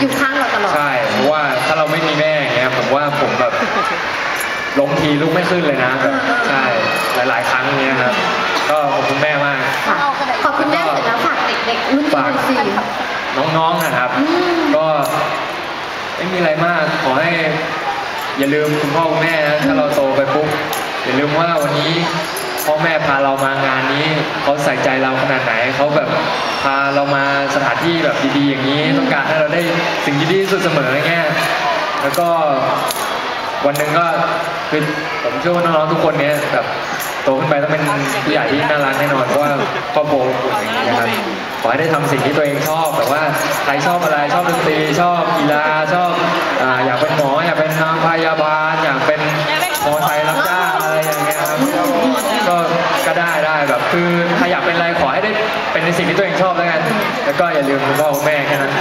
อยู่ข้างเราตลอด ใช่เพราะว่าถ้าเราไม่มีแม่อย่างเงี้ยผมว่าผมแบบล้มทีลุกไม่ขึ้นเลยนะแบบใช่หลาย ๆ ครั้งเนี้ยครับก็ขอบคุณแม่มาก ค่ะขอบคุณแม่เสร็จแล้วฝากเด็กๆรุ่นนี้หน่อยสิ น้องๆนะครับ อืม ก็ไม่มีอะไรมากขอให้ อย่าลืมคุณพ่อคุณแม่นะถ้าเราโตไปปุ๊บอย่าลืมว่าวันนี้ พ่อแม่พาเรามางานนี้เขาใส่ใจเราขนาดไหนเขาแบบพาเรามาสถานที่แบบดีๆอย่างนี้ต้องการให้เราได้สิ่งที่ดีที่สุดเสมออย่างเงี้ยแล้วก็วันหนึ่งก็คือผมเชื่อว่าน้องๆทุกคนเนี้ยแบบโตขึ้นไปต้องเป็นผู้ใหญ่ที่น่ารักแน่นอนเพราะว่าครอบครัวอบอุ่นอย่างนี้นะครับขอให้ได้ทำสิ่งที่ตัวเองชอบแบบว่าใครชอบอะไรชอบดนตรีชอบกีฬาชอบอ่าอยากเป็นหมอ ก็ก็ได้ได้แบบคือถ้าอยากเป็นอะไรขอให้ได้เป็นในสิ่งที่ตัวเองชอบแล้วกัน แล้วก็อย่าลืมคุณพ่อคุณแม่แค่นั้น